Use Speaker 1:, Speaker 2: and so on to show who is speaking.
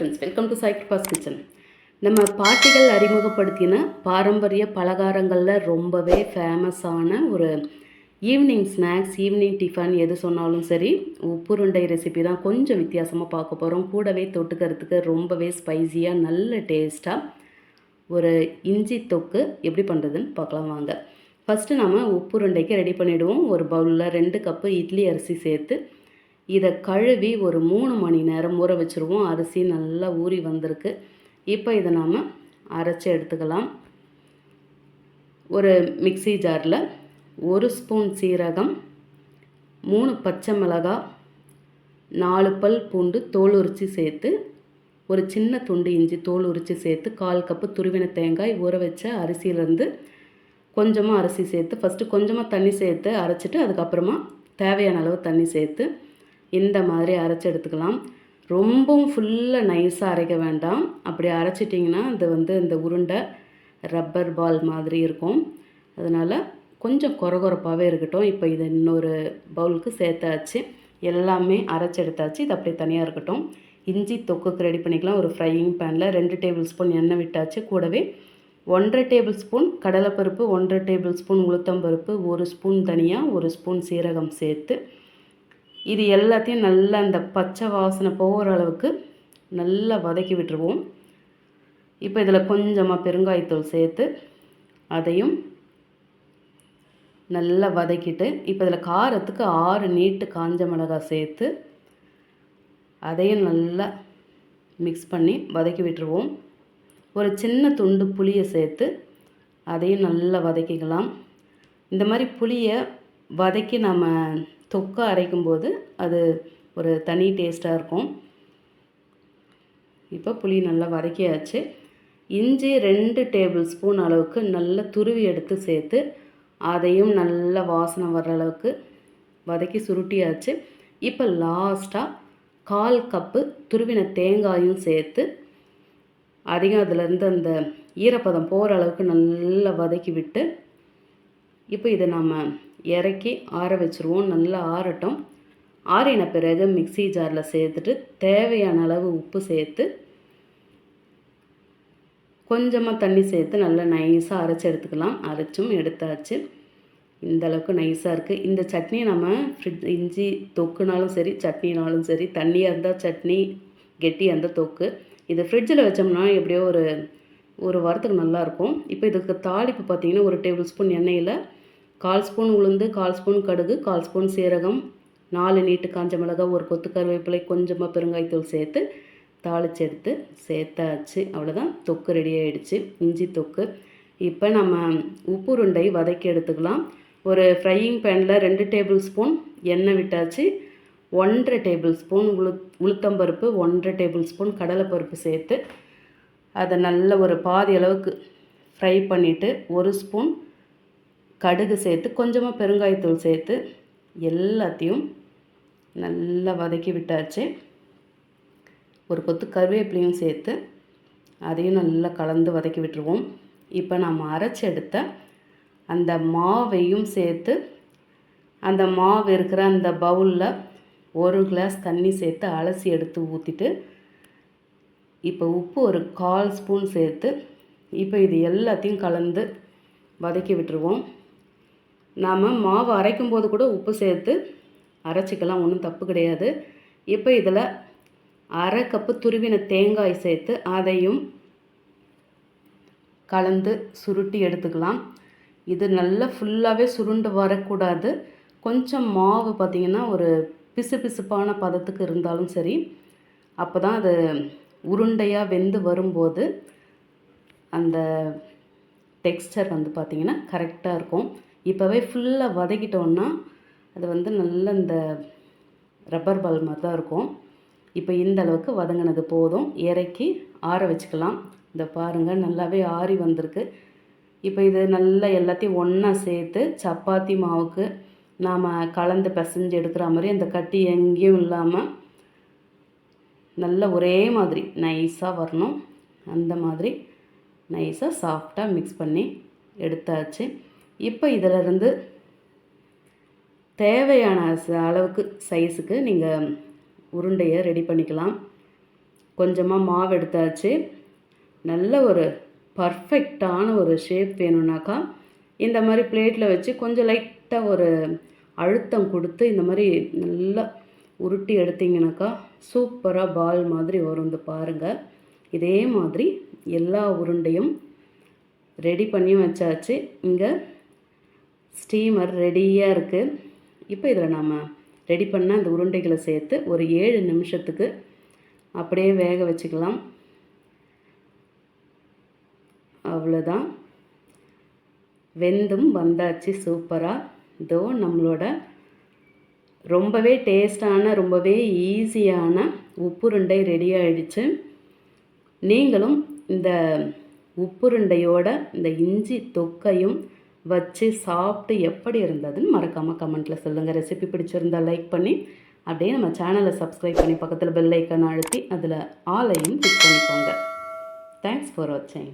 Speaker 1: Friends welcome to cycle kitchen நம்ம பாட்டிகள் அறிமுகப்படுத்தின பாரம்பரிய பலகாரங்களில் ரொம்பவே ஃபேமஸான ஒரு ஈவினிங் ஸ்நாக்ஸ் ஈவினிங் டிஃபன் எது சொன்னாலும் சரி உப்புருண்டை ரெசிபி தான் கொஞ்சம் வித்தியாசமாக பார்க்க போகிறோம் கூடவே தொட்டுக்கிறதுக்கு ரொம்பவே ஸ்பைசியாக நல்ல டேஸ்ட்டாக ஒரு இஞ்சி தொக்கு எப்படி பண்ணுறதுன்னு பார்க்கலாம் வாங்க. ஃபஸ்ட்டு நம்ம உப்புருண்டைக்கு ரெடி பண்ணிவிடுவோம் ஒரு பவுலில் ரெண்டு கப்பு இட்லி அரிசி சேர்த்து இதை கழுவி ஒரு மூணு மணி நேரம் ஊற வச்சுருவோம். அரிசி நல்லா ஊறி வந்திருக்கு. இப்போ இதை நாம் அரைச்சி எடுத்துக்கலாம். ஒரு மிக்ஸி ஜாரில் ஒரு ஸ்பூன் சீரகம் மூணு பச்சை மிளகாய் நாலு பல் பூண்டு தோல் உரித்து சேர்த்து ஒரு சின்ன துண்டு இஞ்சி தோல் உரித்து சேர்த்து கால் கப்பு துருவின தேங்காய் ஊற வச்ச அரிசியிலேருந்து கொஞ்சமாக அரிசி சேர்த்து ஃபஸ்ட்டு கொஞ்சமாக தண்ணி சேர்த்து அரைச்சிட்டு அதுக்கப்புறமா தேவையான அளவு தண்ணி சேர்த்து இந்த மாதிரி அரைச்சி எடுத்துக்கலாம். ரொம்பவும் ஃபுல்லாக நைஸாக அரைக்க வேண்டாம். அப்படி அரைச்சிட்டிங்கன்னா அது வந்து இந்த உருண்டை ரப்பர் பால் மாதிரி இருக்கும். அதனால் கொஞ்சம் குறகுறப்பாகவே இருக்கட்டும். இப்போ இதை இன்னொரு பவுலுக்கு சேர்த்தாச்சு. எல்லாமே அரைச்சி எடுத்தாச்சு. இது அப்படியே தனியாக இருக்கட்டும். இஞ்சி தொக்குக்கு ரெடி பண்ணிக்கலாம். ஒரு ஃப்ரையிங் பேனில் ரெண்டு டேபிள் ஸ்பூன் எண்ணெய் விட்டாச்சு. கூடவே ஒன்றரை டேபிள் ஸ்பூன் கடலைப்பருப்பு ஒன்றரை டேபிள் ஸ்பூன் உளுத்தம்பருப்பு ஒரு ஸ்பூன் தனியாக ஒரு ஸ்பூன் சீரகம் சேர்த்து இது எல்லாத்தையும் நல்லா அந்த பச்சை வாசனை போகிற அளவுக்கு நல்லா வதக்கி விட்டுருவோம். இப்போ இதில் கொஞ்சமாக பெருங்காயத்தூள் சேர்த்து அதையும் நல்லா வதக்கிட்டு இப்போ இதில் காரத்துக்கு ஆறு நீட்டு காஞ்ச மிளகாய் சேர்த்து அதையும் நல்லா மிக்ஸ் பண்ணி வதக்கி விட்டுருவோம். ஒரு சின்ன துண்டு புளியை சேர்த்து அதையும் நல்லா வதக்கிக்கலாம். இந்த மாதிரி புளியை வதக்கி நம்ம தொக்கை அரைக்கும்போது அது ஒரு தனி டேஸ்ட்டாக இருக்கும். இப்போ புளி நல்லா வதக்கியாச்சு. இஞ்சி ரெண்டு டேபிள் ஸ்பூன் அளவுக்கு நல்லா துருவி எடுத்து சேர்த்து அதையும் நல்ல வாசனை வர்ற அளவுக்கு வதக்கி சுருட்டியாச்சு. இப்போ லாஸ்ட்டாக கால் கப்பு துருவின தேங்காயும் சேர்த்து அதிகம் அதிலேருந்து அந்த ஈரப்பதம் போகிற அளவுக்கு நல்லா வதக்கி விட்டு இப்போ இதை நம்ம இறக்கி ஆற வச்சுருவோம். நல்லா ஆறட்டும். ஆறின பிறகு மிக்சி ஜாரில் சேர்த்துட்டு தேவையான அளவு உப்பு சேர்த்து கொஞ்சமாக தண்ணி சேர்த்து நல்லா நைஸாக அரைச்சி எடுத்துக்கலாம். அரைச்சும் எடுத்தாச்சு. இந்த அளவுக்கு நைஸாக இருக்குது இந்த சட்னி நம்ம ஃப்ரிட்ஜ் இஞ்சி தொக்குனாலும் சரி சட்னினாலும் சரி தண்ணியாக இருந்தால் சட்னி கெட்டியாக இருந்தால் தொக்கு. இது ஃப்ரிட்ஜில் வச்சோம்னா எப்படியோ ஒரு ஒரு வாரத்துக்கு நல்லாயிருக்கும் இப்போ இதுக்கு தாளிப்பு பார்த்திங்கன்னா ஒரு டேபிள் ஸ்பூன் எண்ணெயில் கால் ஸ்பூன் உளுந்து கால் ஸ்பூன் கடுகு கால் ஸ்பூன் சீரகம் நாலு நீட்டு காஞ்ச மிளகாய் ஒரு கொத்து கருவேப்பிலை கொஞ்சமாக பெருங்காயத்தூள் சேர்த்து தாளித்து எடுத்து சேர்த்தாச்சு. அவ்வளோதான் தொக்கு ரெடி ஆகிடுச்சு இஞ்சி தொக்கு. இப்போ நம்ம உப்பு உருண்டை வதக்கி எடுத்துக்கலாம். ஒரு ஃப்ரையிங் பேனில் ரெண்டு டேபிள் ஸ்பூன் எண்ணெய் விட்டாச்சு. ஒன்றரை டேபிள் ஸ்பூன் உளு உளுத்தம்பருப்பு ஒன்றரை டேபிள் ஸ்பூன் கடலைப்பருப்பு சேர்த்து அதை நல்ல ஒரு பாதி அளவுக்கு ஃப்ரை பண்ணிவிட்டு ஒரு ஸ்பூன் கடுகு சேர்த்து கொஞ்சமாக பெருங்காயத்தூள் சேர்த்து எல்லாத்தையும் நல்லா வதக்கி விட்டாச்சு. ஒரு கொத்து கருவேப்பிலையும் சேர்த்து அதையும் நல்லா கலந்து வதக்கி விட்டுருவோம். இப்போ நம்ம அரைச்சி எடுத்த அந்த மாவையும் சேர்த்து அந்த மாவு இருக்கிற அந்த பவுலில் ஒரு கிளாஸ் தண்ணி சேர்த்து அலசி எடுத்து ஊற்றிட்டு இப்போ உப்பு ஒரு கால் ஸ்பூன் சேர்த்து இப்போ இது எல்லாத்தையும் கலந்து வதக்கி விட்டுருவோம். நாம் மாவு அரைக்கும் போது கூட உப்பு சேர்த்து அரைச்சிக்கலாம் ஒன்றும் தப்பு கிடையாது. இப்போ இதில் அரை கப்பு துருவின தேங்காய் சேர்த்து அதையும் கலந்து சுருட்டி எடுத்துக்கலாம். இது நல்லா ஃபுல்லாகவே சுருண்டு வரக்கூடாது. கொஞ்சம் மாவு பார்த்திங்கன்னா ஒரு பிசு பிசுப்பான பதத்துக்கு இருந்தாலும் சரி அப்போ தான் அது உருண்டையாக வெந்து வரும்போது அந்த டெக்ஸ்டர் வந்து பார்த்திங்கன்னா கரெக்டாக இருக்கும். இப்போவே ஃபுல்லாக வதக்கிட்டோன்னா அது வந்து நல்ல இந்த ரப்பர் பால் மாதிரி தான் இருக்கும். இப்போ இந்த அளவுக்கு வதங்கினது போதும். இறக்கி ஆற வச்சுக்கலாம். இந்த பாருங்கள் நல்லாவே ஆறி வந்திருக்கு. இப்போ இது நல்லா எல்லாத்தையும் ஒன்றா சேர்த்து சப்பாத்தி மாவுக்கு நாம் கலந்து பிசைஞ்சு எடுக்கிற மாதிரி அந்த கட்டி எங்கேயும் இல்லாமல் நல்ல ஒரே மாதிரி நைஸாக வரணும். அந்த மாதிரி நைஸாக சாஃப்டாக மிக்ஸ் பண்ணி எடுத்தாச்சு. இப்போ இதிலிருந்து தேவையான அளவுக்கு சைஸுக்கு நீங்கள் உருண்டையை ரெடி பண்ணிக்கலாம். கொஞ்சமாக மாவு எடுத்தாச்சு. நல்ல ஒரு பர்ஃபெக்டான ஒரு ஷேப் வேணும்னாக்கா இந்த மாதிரி பிளேட்டில் வச்சு கொஞ்சம் லைட்டாக ஒரு அழுத்தம் கொடுத்து இந்த மாதிரி நல்லா உருட்டி எடுத்தீங்கனாக்கா சூப்பராக பால் மாதிரி வரும். இந்த பாருங்கள் இதே மாதிரி எல்லா உருண்டையும் ரெடி பண்ணியும் வச்சாச்சு. இங்கே ஸ்டீமர் ரெடியாக இருக்குது இப்போ இதில் நாம் ரெடி பண்ண அந்த உருண்டைகளை சேர்த்து ஒரு ஏழு நிமிஷத்துக்கு அப்படியே வேக வச்சுக்கலாம். அவ்வளோதான் வெந்தும் வந்தாச்சு சூப்பராக இதோ நம்மளோட ரொம்பவே டேஸ்டான ரொம்பவே ஈஸியான உப்புருண்டை ரெடி ஆயிடுச்சு. நீங்களும் இந்த உப்புருண்டையோட இந்த இஞ்சி தொக்கையும் வச்சு சாப்பிட்டு எப்படி இருந்ததுன்னு மறக்காமல் கமெண்ட்டில் சொல்லுங்கள் ரெசிபி பிடிச்சிருந்தா லைக் பண்ணி அப்படியே நம்ம சேனலை சப்ஸ்கிரைப் பண்ணி பக்கத்தில் பெல் ஐக்கான் அழுத்தி அதில் ஆலையும் கிளிக் பண்ணிக்கோங்க. தேங்க்ஸ் ஃபார் வாட்சிங்